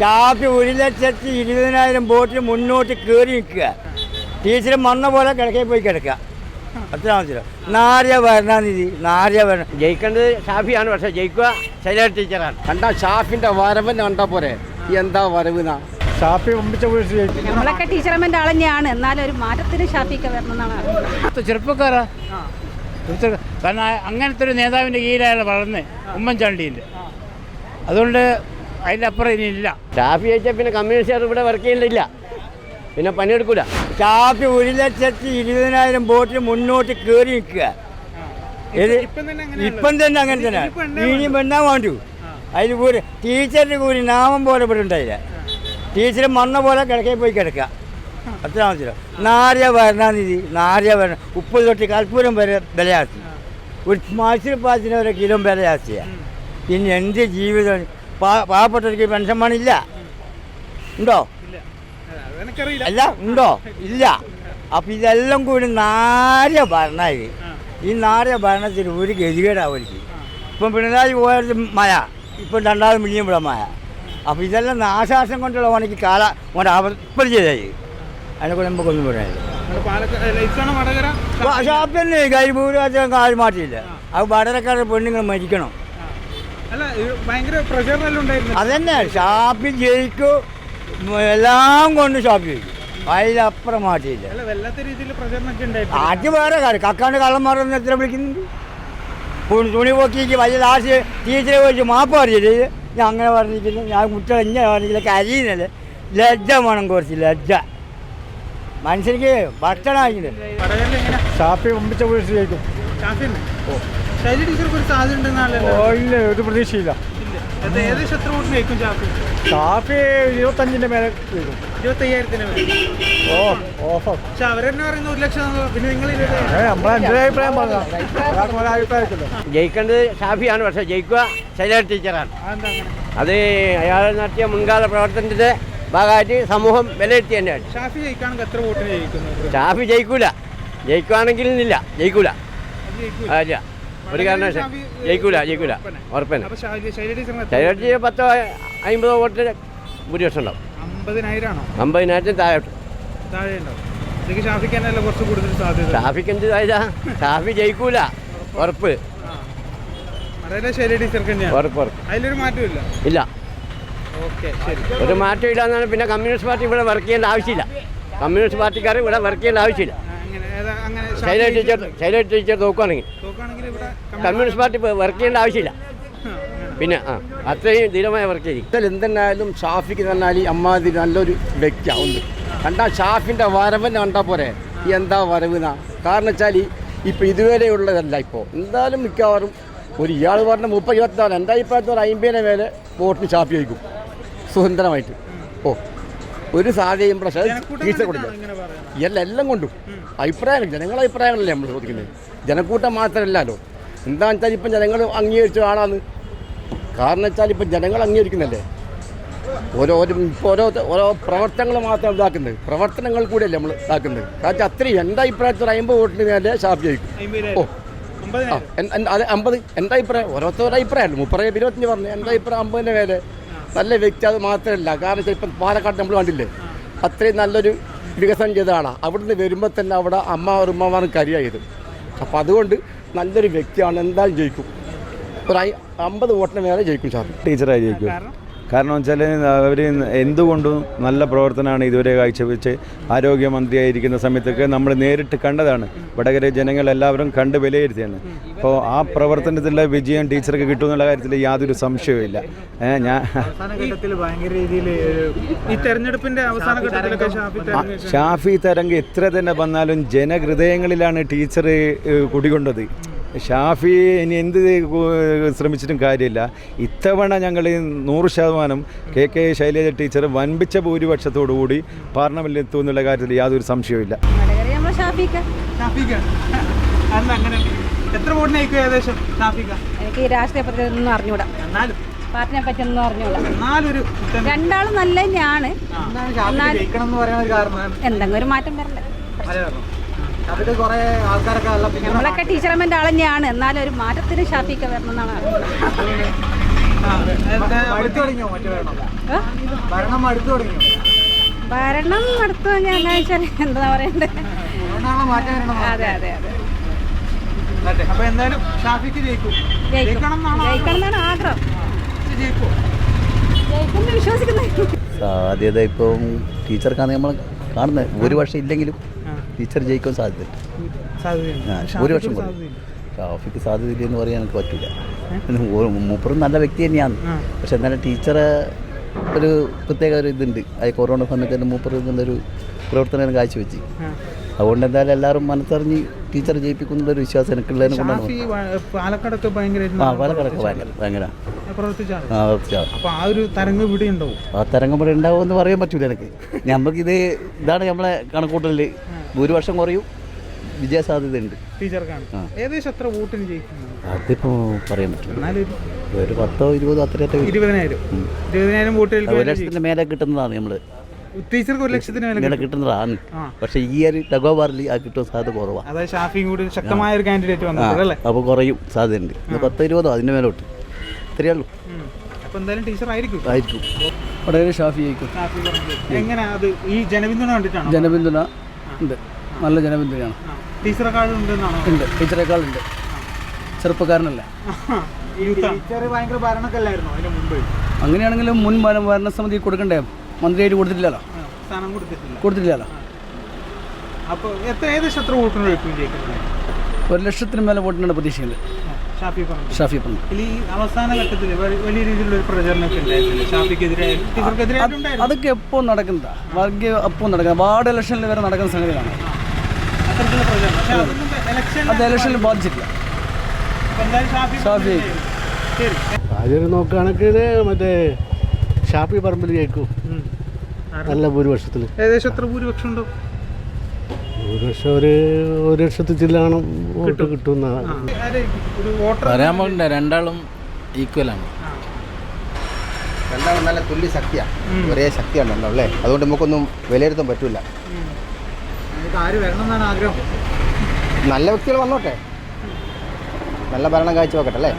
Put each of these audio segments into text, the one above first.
ഷാഫി ഒരു ലക്ഷത്തി ഇരുപതിനായിരം ബോട്ടിൽ മുന്നോട്ട് കയറി നിൽക്കുക. ടീച്ചർ മണ്ണ പോലെ കിടക്കയിൽ പോയി കിടക്കുക. അത്ര മനസ്സിലാവും നാര്യ ഭരണാനിധി നാര്യ ഭരണ ജയിക്കേണ്ടത് ഷാഫിയാണ് പക്ഷേ ജയിക്കുക ശൈലജ ടീച്ചറാണ്. കണ്ട ഷാഫിന്റെ വരവ് കണ്ടാ പോരെ? എന്താ വരവ് ഷാപ്പി നമ്മളൊക്കെ ആൾ തന്നെയാണ് എന്നാലും ഒരു മാറ്റത്തിന് ഷാഫിക്ക് വരണം എന്നാണ് ചെറുപ്പക്കാരാ? കാരണം അങ്ങനത്തെ ഒരു നേതാവിന്റെ കീഴിലാണ് വളർന്ന് ഉമ്മൻചാണ്ടിയിൽ അതുകൊണ്ട് അതിന്റെ അപ്പുറം ഇനി ഇല്ല ഷാഫി ജയിച്ചാൽ പിന്നെ കമ്മ്യൂണിസ്റ്റുകാർ ഇവിടെ വർക്ക് ചെയ്യുന്നില്ല പിന്നെ പണിയെടുക്കൂല. ഷാഫി ഒരു ലക്ഷത്തി ഇരുപതിനായിരം വോട്ടിന് മുന്നോട്ട് കയറി നിൽക്കുക. ഇപ്പം തന്നെ അങ്ങനെ തന്നെ. ഇനിയും പെണ്ണാൻ വേണ്ടു? അതിൽ കൂടി ടീച്ചറിന് കൂടി നാമം പോലെ ഇവിടെ ഉണ്ടായില്ല. ടീച്ചർ മണ്ണ പോലെ കിടക്കി പോയി കിടക്കുക. അത്ര മനസ്സിലാവും നാര്യ ഭരണാനിധി നാര്യ ഭരണ ഉപ്പ് തൊട്ട് കൽപ്പൂരം വരെ വിലയാക്കി. ഒരു മത്സ്യപ്പാത്തിന് വരെ കിലോ വിലയാക്കിയാണ് പിന്നെ എന്റെ ജീവിതം പാവപ്പെട്ടവർക്ക് പെൻഷൻ പണിയില്ല. ഉണ്ടോ? അല്ല ഉണ്ടോ? ഇല്ല. അപ്പം ഇതെല്ലാം കൂടി നാര്യ ഭരണമായി ഈ നാര്യ ഭരണത്തിൽ ഒരു ഗതികേടാവർക്ക് ഇപ്പം പിണറായി പോയത് മഴ ഇപ്പം രണ്ടാമത് മില്യൺ ഇവിടെ മഴ അപ്പം ഇതെല്ലാം നാശാസം കൊണ്ടുള്ള ഓനക്ക് കാല ഓന്റെ അവസ്ഥ ചെയ്തായി അതിനെ കൂടെ നമുക്കൊന്നും പറയാനില്ല. ഷാപ്പ് തന്നെ കരിപൂര് കാര്യം മാറ്റിയില്ല. അത് വടരക്കാരുടെ പെണ്ണുങ്ങൾ മരിക്കണം. അല്ല ഭയങ്കര പ്രചാരണം ഉണ്ടായിരുന്നു. അതന്നെ ഷാപ്പിൽ ജയിക്കും. എല്ലാം കൊണ്ട് ഷാപ്പിൽ ജയിക്കും. അതിലപ്പുറം മാറ്റിയില്ല. അല്ല വല്ലാത്ത രീതിയിൽ പ്രചരണമൊക്കെ ഉണ്ടായിരുന്നു അത് വേറെ കാര്യം കക്കാണ്ട് കള്ളന്മാരൊന്നും എത്ര വിളിക്കുന്നുണ്ട്? തുണി തുണി പൊക്കിക്ക് വലിയ ലാസ്റ്റ് ടീച്ചറെ വിളിച്ച് മാപ്പ് പറഞ്ഞില്ല ഞാൻ അങ്ങനെ പറഞ്ഞിരിക്കുന്നു. ഞാൻ കുട്ടികൾ ഇങ്ങനെ പറഞ്ഞില്ല കരിയുന്നില്ല ലജ്ജ വേണം കുറച്ച് ലജ്ജ. മനുഷ്യർക്ക് ഭക്ഷണം എങ്ങനെ ഷാപ്പി ഒമ്പിച്ച വീഴ്ച ജയിക്കും. ഷാഫിന്ന് ടീച്ചർക്ക് ഒരു സാധ്യത ഉണ്ടെന്നാണല്ലോ ഓ ഇല്ല ഒരു പ്രതീക്ഷയില്ല. അത് ഏകദേശം എത്ര വോട്ടിന് ജയിക്കും ഷാഫി ഷാപ്പി ഇരുപത്തഞ്ചിന്റെ മേലെ വരും ഇരുപത്തയ്യായിരത്തിന് ഓ ഓഫർ പക്ഷെ അവരെന്നെ പറയുന്ന ഒരു ലക്ഷം പിന്നെ നിങ്ങൾ നമ്മളെ അഭിപ്രായം അഭിപ്രായത്തില്ല ജയിക്കേണ്ടത് ഷാഫിയാണ് പക്ഷെ ജയിക്കുക ശൈലജ ടീച്ചറാണ്. അത് അയാൾ നടത്തിയ മുൻകാല പ്രവർത്തനത്തിന്റെ ഭാഗമായിട്ട് സമൂഹം വിലയിരുത്തി തന്നെയാണ്. ഷാഫി ജയിക്കാണെങ്കിൽ എത്ര വോട്ടിന് ജയിക്കുന്നത് ഷാഫി ജയിക്കൂല. ജയിക്കുവാണെങ്കിൽ ഇല്ല ജയിക്കൂല. ഇല്ല ഒരു കാരണവശാലും ജയിക്കൂല ജയിക്കൂല. ഉറപ്പന്നെ. ശൈലജ ടീച്ചർ പത്തോ അമ്പതോ വോട്ട് ഭൂരിപക്ഷം ഉണ്ടാവും അമ്പതിനായിരത്തിന് താഴെ ഷാഫിക്ക് സാധ്യത? എന്ത് ഇതാ ഷാഫി ജയിക്കൂല. ഉറപ്പ്. ഉറപ്പ്. ഉറപ്പ് ഇല്ല. ഒരു മാറ്റം ഇല്ല എന്നാണ് പിന്നെ കമ്മ്യൂണിസ്റ്റ് പാർട്ടി ഇവിടെ വർക്ക് ചെയ്യേണ്ട ആവശ്യമില്ല. കമ്മ്യൂണിസ്റ്റ് പാർട്ടിക്കാർ ഇവിടെ വർക്ക് ചെയ്യേണ്ട ആവശ്യമില്ല. ശൈലജ ടീച്ചർ ശൈല ടീച്ചർ നോക്കുകയാണെങ്കിൽ ഇവിടെ കമ്മ്യൂണിസ്റ്റ് പാർട്ടി വർക്ക് ചെയ്യേണ്ട ആവശ്യമില്ല. പിന്നെ ആ അത്രയും ധീരമായ വർക്ക് ചെയ്യും എന്തെന്നായാലും ഷാഫിക്ക് തന്നാൽ അമ്മാതിരി നല്ലൊരു വ്യക്തിയാണ് ഒന്ന് ഷാഫിന്റെ ഷാഫിന്റെ വരവൻ കണ്ടാൽ പോരെ? എന്താ വരവെന്നാ കാരണം വെച്ചാൽ ഇപ്പോൾ ഇതുവരെ ഉള്ളതല്ല ഇപ്പോൾ എന്തായാലും മിക്കവാറും ഒരു ഇയാൾ പറഞ്ഞ മുപ്പത് ഇരുപത്തിനാല് എന്റെ അഭിപ്രായത്തിൽ ഒരു അമ്പതിനെ മേലെ വോട്ടിന് ഷാഫി വയ്ക്കും സ്വതന്ത്രമായിട്ട് ഓ. ഒരു സാധ്യതയും പ്രശ്നം. ടീച്ചർ കൊടുക്കില്ല എല്ലാം എല്ലാം കൊണ്ടും. അഭിപ്രായങ്ങൾ ജനങ്ങളെ അഭിപ്രായങ്ങളല്ലേ നമ്മൾ ചോദിക്കുന്നത്. ജനക്കൂട്ടം മാത്രമല്ലല്ലോ. എന്താണെന്ന് വെച്ചാൽ ഇപ്പം ജനങ്ങൾ അംഗീകരിച്ച ആളാണ്. കാരണം വെച്ചാൽ ഇപ്പം ജനങ്ങൾ അംഗീകരിക്കുന്നല്ലേ ഓരോ ഇപ്പോൾ ഓരോ ഓരോ പ്രവർത്തനങ്ങൾ മാത്രം ഇതാക്കുന്നത്. പ്രവർത്തനങ്ങൾ കൂടിയല്ലേ നമ്മൾ ഇതാക്കുന്നത്. കാരണം അത്രയും എന്റെ അഭിപ്രായത്തിൽ അമ്പത് വോട്ടിന് മേലെ ഷാപ്പ് ജയിക്കും ഓ. ആ അമ്പത്. എന്റെ അഭിപ്രായം ഓരോരുത്തരുടെ അഭിപ്രായമല്ല? മുപ്പത് ഇരുപത്തഞ്ച് പറഞ്ഞു എന്റെ അഭിപ്രായം അമ്പതിന്റെ മേലെ. നല്ല വ്യക്തി അത് മാത്രമല്ല. കാരണം വെച്ചാൽ ഇപ്പം പാലക്കാട് നമ്മൾ കണ്ടില്ലേ? അത്രയും നല്ലൊരു വികസനം ചെയ്ത ആളാണ് അവിടുന്ന് വരുമ്പോൾ തന്നെ അവിടെ അമ്മ ഉമ്മമാർക്ക് ഉമ്മമാരും കരിയായത്. അപ്പോൾ അതുകൊണ്ട് നല്ലൊരു വ്യക്തിയാണ്. എന്തായാലും ജയിക്കും. ഒരു അമ്പത് വോട്ടിന് മേലെ ജയിക്കും സാർ. ടീച്ചറായി ജയിക്കും കാരണം വെച്ചാൽ അവർ എന്തുകൊണ്ടും നല്ല പ്രവർത്തനമാണ് ഇതുവരെ കാഴ്ചവെച്ച് ആരോഗ്യമന്ത്രിയായിരിക്കുന്ന സമയത്തൊക്കെ നമ്മൾ നേരിട്ട് കണ്ടതാണ്. വടകര ജനങ്ങൾ എല്ലാവരും കണ്ട് വിലയിരുത്തിയാണ്. അപ്പോൾ ആ പ്രവർത്തനത്തിലെ വിജയം ടീച്ചർക്ക് കിട്ടുമെന്നുള്ള കാര്യത്തിൽ യാതൊരു സംശയവുമില്ല. ഞാൻ അവസാന ഘട്ടത്തിൽ ഭയങ്കര രീതിയിൽ ഈ തെരഞ്ഞെടുപ്പിന്റെ അവസാന ഘട്ടത്തിലൊക്കെ ഷാഫി ആ, തെരഞ്ഞെടുപ്പ് ഷാഫി തരംഗ് എത്ര തന്നെ വന്നാലും ജനഹൃദയങ്ങളിലാണ് ടീച്ചർ കുടികൊണ്ടത്. ഷാഫി ഇനി എന്ത് ശ്രമിച്ചിട്ടും കാര്യമില്ല. ഇത്തവണ ഞങ്ങൾ നൂറ് ശതമാനം കെ കെ ശൈലജ ടീച്ചർ വൻപിച്ച ഭൂരിപക്ഷത്തോടുകൂടി പാർലമെന്റിൽ എത്തും എന്നുള്ള കാര്യത്തിൽ യാതൊരു സംശയവുമില്ല. എത്ര ഏകദേശം എനിക്ക് ഈ രാഷ്ട്രീയ ഒന്നും അറിഞ്ഞൂടാ. എന്നാലും. പാർട്ടിനെ പറ്റി ഒന്നും അറിഞ്ഞൂടാ. രണ്ടാളും നല്ല തന്നെയാണ്. എന്തെങ്കിലും ഒരു മാറ്റം വരണ്ടേ? കുറെ ആൾക്കാരൊക്കെ നമ്മളൊക്കെ ടീച്ചർമെന്റ് ആളെന്നെയാണ്. എന്നാലും ഒരു മാറ്റത്തിന് ഷാഫിക്ക് വരണം എന്നാണ് ആഗ്രഹം. അടുത്ത് തുടങ്ങിയോ മറ്റേ ഭരണം? നടത്തു ഭരണം അടുത്ത് തുടങ്ങിയോ? ഭരണം നടത്തുക ഞാൻ എന്താ പറയണ്ടേ? അതെ അതെ അതെ. അപ്പൊ എന്തായാലും ഷാഫിക്ക് ജയിക്കും. ജയിക്കണം എന്നാണോ ആഗ്രഹം. ജയിക്കും. വിശ്വസിക്കുന്നത് സാധ്യത ഇപ്പം ടീച്ചർക്കാണ് നമ്മൾ കാണുന്നത്. വർഷം ഇല്ലെങ്കിലും ടീച്ചർ ജയിക്കാൻ സാധ്യത. ഒരു വർഷം. ഷാഫിക്ക് സാധ്യതയില്ല എന്ന് പറയാൻ എനിക്ക് പറ്റില്ല മൂപ്പറും നല്ല വ്യക്തി തന്നെയാണ്. പക്ഷെ എന്നാലും ടീച്ചറെ ഒരു പ്രത്യേക ഒരു ഇതുണ്ട്. അത് കൊറോണ സമയത്ത് തന്നെ മൂപ്പർ എന്നുള്ളൊരു പ്രവർത്തനം കാഴ്ചവെച്ച്. അതുകൊണ്ട് എന്തായാലും എല്ലാവരും മനസ്സറിഞ്ഞ് ടീച്ചർ ജയിപ്പിക്കുന്ന ഒരു വിശ്വാസം എനിക്കുള്ളതിനെ കൊണ്ടാണ് പാലക്കാടൊക്കെ ഭയങ്കര ആ പാലക്കാടൊക്കെ ഭയങ്കര ഭയങ്കര പ്രവർത്തിച്ചാണ്. ആ ഉത്സാഹം. അപ്പൊ ആ ഒരു തരംഗ് ഇവിടെ ഉണ്ടാവും. ആ തരംഗം ഉണ്ടാവുമെന്ന് പറയാൻ പറ്റൂല എനിക്ക്. നമുക്കിത് ഇതാണ് നമ്മളെ കണക്കൂട്ടലിൽ ഭൂരിപക്ഷം കുറയും. വിജയ ഉണ്ട് ടീച്ചർക്കാണ്. ഏകദേശം എത്ര വോട്ടിന് ജയിക്കുന്നു? അതിപ്പോ പറയാൻ പറ്റില്ല. ഒരു പത്തോ ഇരുപതോ അത്രയൊക്കെ വരും. ഇരുപതിനായിരം. ഉം. ഒരു ലക്ഷത്തിന്റെ മേലെ കിട്ടുന്നതാണ് നമ്മൾ. ടീച്ചർക്ക് ഒരു ലക്ഷത്തിന് മേലെ കിട്ടുന്നതാണ്. പക്ഷെ ഈ ഒരു ടഗോബാറിൽ ആ കിട്ടുന്ന സാധ്യത കുറവാണ് അതായത് ഷാഫിയും കൂടി ശക്തമായ ഒരു കാൻഡിഡേറ്റ് വന്നതല്ലേ അപ്പോൾ കുറയും സാധ്യതയുണ്ട്. പത്തോ ഇരുപതോ അതിന്റെ മേലോട്ട് ഇത്രയേ ഉള്ളൂ. ഉം. അപ്പൊ എന്തായാലും ടീച്ചർ ആയിരിക്കും. ആയിരിക്കും. വടകര ഷാഫി ആയിരിക്കും ഷാഫി എങ്ങനെ അത് ഈ ജനപിന്തുണ കണ്ടിട്ടാണോ? ജനപിന്തുണ ഉണ്ട്. നല്ല ജനപിന്തുണയാണ്. ഉണ്ട്. ടീച്ചറേക്കാളുണ്ട്. ചെറുപ്പക്കാരനല്ല. അങ്ങനെയാണെങ്കിലും മുൻ ഭരണ ഭരണസമിതി കൊടുക്കണ്ടേ? മന്ത്രിയായിട്ട് കൊടുത്തിട്ടില്ലല്ലോ? കൊടുത്തിട്ടില്ലല്ലോ? അപ്പോൾ എത്ര ഏകദേശം എത്ര വോട്ടിന് ഒരു ലക്ഷത്തിന് മേലെ വോട്ടിനാണ് പ്രതീക്ഷിക്കുന്നത്. ഷാഫി ഷാഫി ഈ അവസാന ഘട്ടത്തിൽ വലിയ രീതിയിലുള്ള ഒരു പ്രചരണമൊക്കെ അതൊക്കെ എപ്പോൾ നടക്കുന്നതാ? വർഗീയ അപ്പോൾ നടക്കുന്നത്? വാർഡ് ഇലക്ഷനിൽ വരെ നടക്കുന്ന സംഗതിയാണ് അത്തരത്തിലുള്ള പ്രചരണം. പക്ഷേ അതൊന്നും ഇലക്ഷൻ അത് ഇലക്ഷനിൽ ബാധിച്ചിട്ടില്ല. ഷാഫി ഷാഫി. സാഹചര്യം നോക്കുകയാണെങ്കിൽ മറ്റേ ഷാപ്പി പറമ്പിൽ കേൾക്കും. നല്ല ഭൂരിപക്ഷത്തിൽ ഏകദേശം എത്ര ഭൂരിപക്ഷം ഉണ്ടോ ഭൂരിപക്ഷം ഒരു ഒരു ലക്ഷത്തിൽ ചില്ലാണ് വോട്ട് കിട്ടുന്ന പറയാൻ? ഒരു പറയാൻ രണ്ടാളും ഈക്വലാണ് രണ്ടാളും നല്ല തുല്യ ശക്തിയാണ് ഒരേ ശക്തിയാണ് രണ്ടാളും അല്ലേ? അതുകൊണ്ട് നമുക്കൊന്നും വിലയിരുത്താൻ ആഗ്രഹം? നല്ല വ്യക്തികൾ വന്നോട്ടെ. നല്ല ഭരണം കാഴ്ച വെക്കട്ടെ അല്ലേ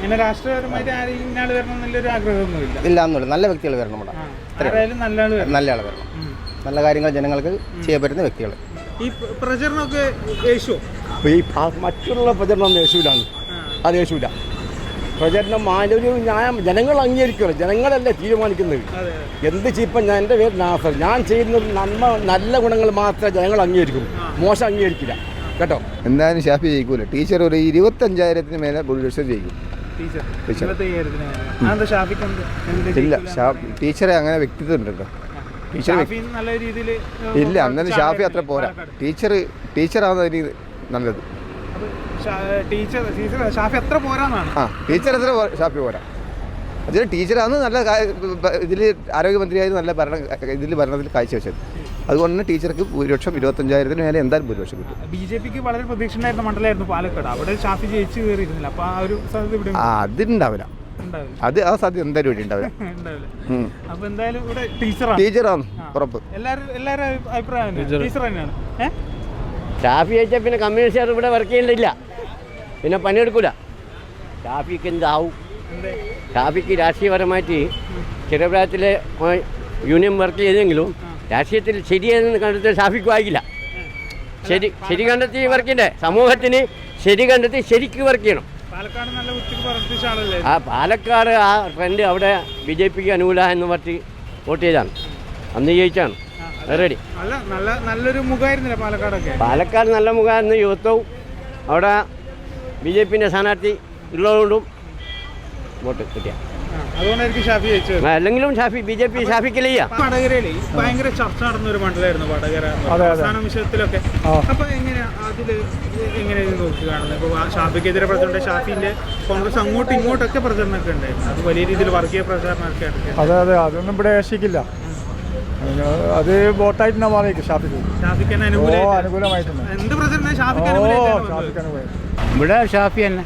ഇല്ല എന്നുള്ളൂ നല്ല വ്യക്തികൾ വരണം വരണം. നല്ല ആൾ വരണം നല്ല കാര്യങ്ങൾ ജനങ്ങൾക്ക് ചെയ്യാൻ പറ്റുന്ന വ്യക്തികൾ. ഈ പ്ര- പ്രചരണമൊക്കെ യേശുവോ? ഈ മറ്റുള്ള പ്രചരണം യേശുവിലാണ്. അത് യേശുവില്ല. പ്രചരണം ഒരു ഞാൻ ജനങ്ങൾ അംഗീകരിക്കുമല്ലോ. ജനങ്ങളല്ലേ തീരുമാനിക്കുന്നത്. അതെ എന്ത് ചെയ്യപ്പം ഞാൻ എന്റെ പേര് നാസർ. ഞാൻ ചെയ്യുന്നത് നന്മ നല്ല ഗുണങ്ങൾ മാത്രമേ ജനങ്ങൾ അംഗീകരിക്കും. മോശം അംഗീകരിക്കില്ല. കേട്ടോ? എന്തായാലും ഷാഫി ജയിക്കൂല. ടീച്ചർ ഒരു ഇരുപത്തഞ്ചായിരത്തിന് മേലെ ഭൂരിപക്ഷം ജയിക്കും. ഇല്ല? ടീച്ചറെ അങ്ങനെ വ്യക്തിത്വം ഉണ്ടല്ലോ ടീച്ചർ നല്ല രീതിയിൽ ഇല്ല അന്നേരം ഷാഫി അത്ര പോരാ. ടീച്ചർ ടീച്ചറാണ് അതിന് നല്ലത്. ടീച്ചർ ഷാഫി അത്ര പോരാന്നാണ്. ആ ടീച്ചർ അത്ര ഷാഫി പോരാ. അതിന് ടീച്ചറാണ് നല്ല ഇതിൽ ആരോഗ്യമന്ത്രിയായിരുന്നു നല്ല ഭരണ ഇതിൽ ഭരണത്തിൽ കാഴ്ചവെച്ചത്. അതുകൊണ്ട് തന്നെ ടീച്ചർക്ക് ഭൂരിപക്ഷം ഇരുപത്തഞ്ചായിരത്തിന് മേലെ എന്തായാലും ഭൂരിപക്ഷം കിട്ടും. ബി ജെ പിക്ക് വളരെ പ്രതീക്ഷ ഉണ്ടായിരുന്ന മണ്ഡലമായിരുന്നു പാലക്കാട്. അവിടെ ഷാഫി ജയിച്ചു കയറിയിരുന്നില്ല. അപ്പോൾ ആ ഒരു അതുണ്ടാവില്ല. അത് ആ സാധ്യത എന്തായാലും ഇവിടെ ഉണ്ടാവില്ല. അപ്പൊ എന്തായാലും ഇവിടെ ടീച്ചറാണ് ടീച്ചറാണ് ഉറപ്പ്. എല്ലാവരും എല്ലാവരും അഭി- അഭിപ്രായം. ടീച്ചർ തന്നെയാണ്. ഷാഫി ജയിച്ചാൽ പിന്നെ കമ്മ്യൂണിസ്റ്റുകാർ ഇവിടെ വർക്ക് ചെയ്യുന്നില്ല. പിന്നെ പണിയെടുക്കൂല. ഷാഫിക്ക് എന്താവും? ഷാഫിക്ക് രാഷ്ട്രീയപരമായിട്ട് ചെറുപ്രായത്തിലെ യൂണിയൻ വർക്ക് ചെയ്തെങ്കിലും രാഷ്ട്രീയത്തിൽ ശരിയെന്ന് കണ്ടെത്തി ഷാഫിക്ക് വായിക്കില്ല. ശരി ശരി കണ്ടെത്തി വർക്കിന്റെ സമൂഹത്തിന് ശരി കണ്ടെത്തി ശരിക്ക് വർക്ക് ചെയ്യണം. ആ പാലക്കാട് ആ ട്രെൻഡ് അവിടെ ബി ജെ പിക്ക് അനുകൂല എന്ന് പറഞ്ഞ് വോട്ട് ചെയ്താണ് അന്ന് ജയിച്ചാണ്. റെഡി നല്ല നല്ല നല്ലൊരു മുഖമായിരുന്നില്ല പാലക്കാടൊക്കെ? പാലക്കാട് നല്ല മുഖമായിരുന്നു യുവത്വവും അവിടെ ബി ജെ പിന്റെ സ്ഥാനാർത്ഥി ഉള്ളതുകൊണ്ടും വോട്ട് കിട്ടിയ. ആ, അതുകൊണ്ടായിരിക്കും ഷാഫി ജയിച്ചത്. അല്ലെങ്കിലും ഷാഫി ബി ജെ പി ഷാഫിക്ക് വടകരയിൽ ഭയങ്കര ചർച്ച നടന്ന ഒരു മണ്ഡലമായിരുന്നു വടകര. അവസാന വിഷയത്തിലൊക്കെ അപ്പൊ എങ്ങനെയാ അതിൽ ഇപ്പൊ ഷാഫിക്കെതിരെ പ്രചരണം ഷാഫിന്റെ കോൺഗ്രസ് അങ്ങോട്ടും ഇങ്ങോട്ടൊക്കെ പ്രചരണമൊക്കെ ഉണ്ടായിരുന്നു. അത് വലിയ രീതിയിൽ വർഗീയ പ്രചാരണമൊക്കെ അതെ അതെ. അതൊന്നും ഇവിടെ രക്ഷിക്കില്ല അത് വോട്ടായിട്ട് ഞാൻ മാറിയേക്കും ഷാപ്പിക്ക് ഷാഫിക്ക് തന്നെ ഓ അനുകൂലമായിട്ട് അനുകൂലമായിട്ടുണ്ട്. എന്ത് പ്രചരണം ഷാഫിക്ക് ഓ അനുകൂലമായിട്ടാണ് ഷാപ്പിക്ക് വന്നത്. അനുകൂലം ഇവിടെ ഷാഫി തന്നെ.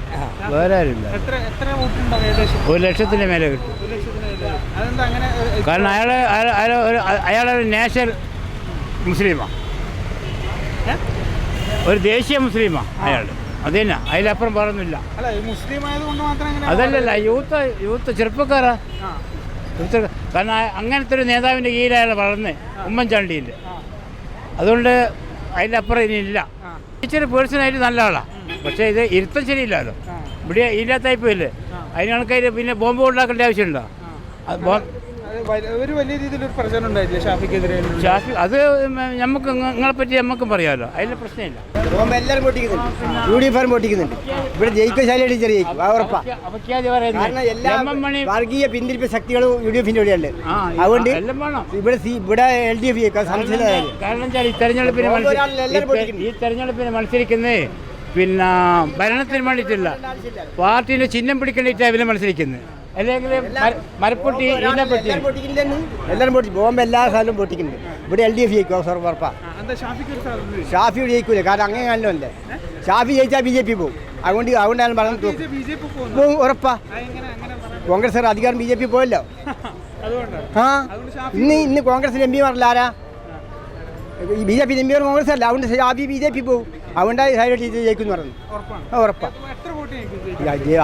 വേറെ ആരുമില്ല. ഒരു ലക്ഷത്തിന്റെ മേലെ കിട്ടും. ഒരു ലക്ഷത്തിന് മേലെ. അതെന്താ അങ്ങനെ കാരണം അയാൾ അയാൾ ഒരു അയാളൊരു നാഷണൽ മുസ്ലിമാണ്? ഒരു ദേശീയ മുസ്ലിമാണ് അയാൾ അത് തന്നെ. അതിലപ്പുറം പറയുന്നില്ല അല്ല ഈ മുസ്ലിം ആയതുകൊണ്ട് മാത്രം എങ്ങനെ അതല്ലല്ല യൂത്ത് യൂത്ത് ചെറുപ്പക്കാരാ. യൂത്ത് കാരണം അങ്ങനത്തെ ഒരു നേതാവിന്റെ കീഴിലാണ് വളർന്ന് ഉമ്മൻചാണ്ടിയിൽ. അതുകൊണ്ട് അതിലപ്പുറം ഇനി ഇല്ല. ടീച്ചർ പേഴ്സണായിട്ട് നല്ല ആളാണ് പക്ഷേ ഇത് ഇരുത്തം ശരിയില്ലല്ലോ. ഇവിടെ ഇല്ലാത്തായ്പോയില്ലേ അതിന് കണക്കായിട്ട് പിന്നെ ബോംബ് ഉണ്ടാക്കേണ്ട ആവശ്യമുണ്ടോ? ഒരു വലിയ രീതിയിലൊരു പ്രചരണം ഉണ്ടായില്ലേ ഷാഫിക്കെതിരെ ഷാഫി അത് നമുക്ക് നിങ്ങളെ പറ്റി നമുക്കും പറയാമല്ലോ അതിന്റെ പ്രശ്നമില്ല. എല്ലാവരും പൊട്ടിക്കുന്നുണ്ട്. യു ഡി എഫ് പൊട്ടിക്കുന്നുണ്ട്. ഇവിടെ ജയിക്കും ശൈലജ ടീച്ചർ ജയിക്കും. ആ ഉറപ്പാ. കാരണം എല്ലാ വർഗീയ പിന്തിരിപ്പ് ശക്തികളും യു ഡി എഫിന്റെ ഇവിടെയുണ്ട് അതുകൊണ്ട് ഇവിടെ ഇവിടെ എൽ ഡി എഫ് ജയിക്കാം. സംശയം കാരണം വെച്ചാൽ ഈ തെരഞ്ഞെടുപ്പിന് ഈ തെരഞ്ഞെടുപ്പിന് മത്സരിക്കുന്നത് പിന്നെ ഭരണത്തിന് വേണ്ടിയിട്ടില്ല. പാർട്ടിന്റെ ചിഹ്നം പിടിക്കേണ്ടിയിട്ടാണ് ഇവർ മത്സരിക്കുന്നത് അല്ലെങ്കിൽ മര- മരപ്പൊട്ടി ഇതിനെ പറ്റി എല്ലാവരും പൊട്ടി ബോംബ് എല്ലാ സ്ഥലവും പൊട്ടിക്കുന്നുണ്ട്. ഇവിടെ എൽ ഡി എഫ് ജയിക്കും ഉറപ്പാ. ഷാഫി ജയിക്കൂല. കാരണം അങ്ങനെ കാണലല്ലേ ഷാഫി ജയിച്ചാൽ ബി ജെ പി പോകും അതുകൊണ്ട് അതുകൊണ്ടാണ് പറഞ്ഞത് ഉറപ്പാ. കോൺഗ്രസ് അധികാരം ബി ജെ പി പോയല്ലോ. ആ? ഷാഫി ഇന്ന് ഇന്ന് കോൺഗ്രസിന്റെ എം പി പറഞ്ഞില്ല ആരാ ഈ B J P M P Congress അല്ല. അതുകൊണ്ട് ഷാഫി ബി ജെ പി പോകും അതുകൊണ്ടാണ് സൈഡ് ടീച്ചർ ജയിക്കും പറഞ്ഞു. ഉറപ്പാണ്.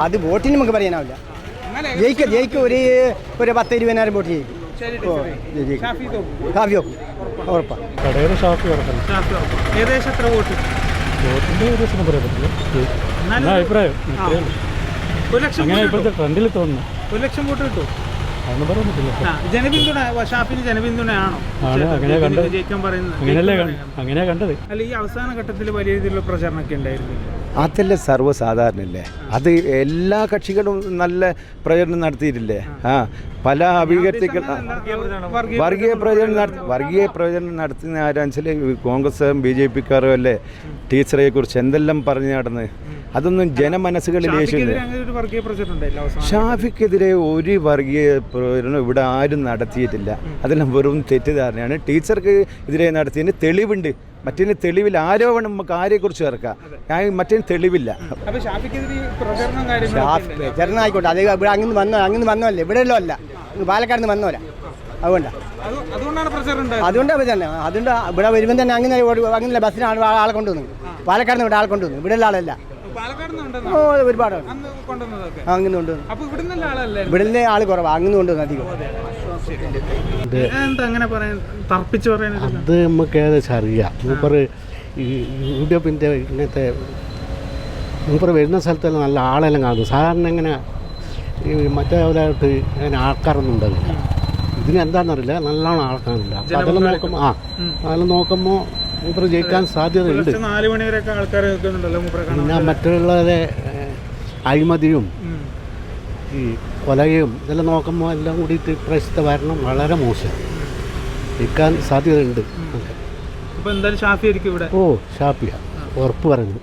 അത് വോട്ടിന് നമുക്ക് പറയാനാവില്ല. ജയിക്കും ജയിക്കും ഒരു ഒരു പത്ത് ഇരുപതിനായിരം വോട്ട് ജയിക്കും. ശരി ഓ, ജയിക്കും. ഷാഫി തോക്കും. കാഫി വെക്കും ഉറപ്പാ. കടയുടെ ഷാപ്പ് കിടക്കണം ഷാഫി ഉറപ്പാണ്. ഏകദേശം എത്ര വോട്ട്? വോട്ടിന്റെ ഏകദേശം പറയാൻ പറ്റില്ല. അഭിപ്രായം. ഒരു ലക്ഷം അങ്ങനെ ഇപ്പോഴത്തെ ട്രെൻഡിൽ തോന്നുന്നു. ഒരു ലക്ഷം വോട്ട് കിട്ടും. ജനപിന്തുണ ഷാഫിന് ജനപിന്തുണയാണോ? ജയിക്കാൻ- കണ്ടത്. പറയുന്നത്. അല്ല ഈ അവസാന ഘട്ടത്തിൽ വലിയ രീതിയിലുള്ള പ്രചരണമൊക്കെ ഉണ്ടായിരുന്നില്ല സർവസാധാരണല്ലേ? അത് എല്ലാ കക്ഷികളും നല്ല പ്രചരണം നടത്തിയിട്ടില്ലേ? ആ. പല അഭിവ്യക്തികൾ വർഗീയ പ്രചരണം. നടത്തി വർഗീയ പ്രചരണം നടത്തുന്ന ആരാച്ചാൽ വെച്ചാൽ കോൺഗ്രസ് ബി ജെ പിക്കാരും അല്ലേ? ടീച്ചറെ കുറിച്ച് എന്തെല്ലാം പറഞ്ഞു നടന്ന്? അതൊന്നും ജനമനസ്സുകളിൽ ഷാഫിക്കെതിരെ ഒരു വർഗീയ പ്രചരണം ഉണ്ടായില്ല അവസാനം. ഷാഫിക്കെതിരെ ഒരു വർഗീയ പ്രചരണം ഇവിടെ ആരും നടത്തിയിട്ടില്ല. അതെല്ലാം വെറും തെറ്റിദ്ധാരണയാണ്. ടീച്ചർക്ക് എതിരെ നടത്തിയതിന് തെളിവുണ്ട്. മറ്റേന് തെളിവിൽ ആരോപണം നമുക്ക് ആരെക്കുറിച്ച് ചേർക്കാം ഞാൻ മറ്റേന് തെളിവില്ല. പ്രചരണം ആയിക്കോട്ടെ അത് ഇവിടെ അങ്ങനെ വന്നോ അങ്ങനെ വന്നോല്ലേ ഇവിടെ ഉള്ളോ അല്ല. പാലക്കാട് നിന്ന് വന്നോല അതുകൊണ്ടാണ് അത് അതുകൊണ്ടാണ് തന്നെ. അതുകൊണ്ട് ഇവിടെ വരുമ്പോൾ തന്നെ അങ്ങനെ ബസ്സിന് അങ്ങനെ ബസ്സിനാണ് ആളെ കൊണ്ടുവന്നു. പാലക്കാട് നിന്ന് ഇവിടെ ആളെ കൊണ്ടുവന്നു. ഇവിടെ ഉള്ള ആളല്ല. ഒരുപാട് അങ്ങനെ കൊണ്ടുവന്നു ഇവിടുന്ന് ആൾ ഇവിടെ നിന്ന് ആൾ കുറവാണ് അങ്ങനെ കൊണ്ടുവന്നു അധികം. എന്താ അങ്ങനെ പറയാൻ തർപ്പിച്ച് പറയാനില്ല അത് നമുക്ക് ഏകദേശം അറിയാം. മൂപ്പർ ഈ യു ഡി എഫിന്റെ ഇങ്ങനത്തെ മൂപ്പർ വരുന്ന സ്ഥലത്തെല്ലാം നല്ല ആളെല്ലാം കാണുന്നു. സാധാരണ ഇങ്ങനെ ഈ മറ്റേ അങ്ങനെ ആൾക്കാരൊന്നും ഉണ്ടാവില്ല. ഇതിന് എന്താണെന്നറിയില്ല. നല്ലോണം ആൾക്കാരുണ്ട്. അപ്പം അതെല്ലാം നോക്കുമ്പോൾ ആ അതെല്ലാം നോക്കുമ്പോൾ മൂപ്പർ ജയിക്കാൻ സാധ്യതയുണ്ട്. നാല് ആൾക്കാർ പിന്നെ മറ്റുള്ളവരെ അഴിമതിയും ഈ കൊലയും ഇതെല്ലാം നോക്കുമ്പോൾ എല്ലാം കൂടിയിട്ട് ഇപ്രാവശ്യത്തെ ഭരണം വളരെ മോശം. ജയിക്കാൻ സാധ്യതയുണ്ട്. അപ്പൊ എന്തായാലും ഷാഫി ആയിരിക്കും ഇവിടെ? ഓ ഷാപ്പിയ ഉറപ്പ് പറഞ്ഞു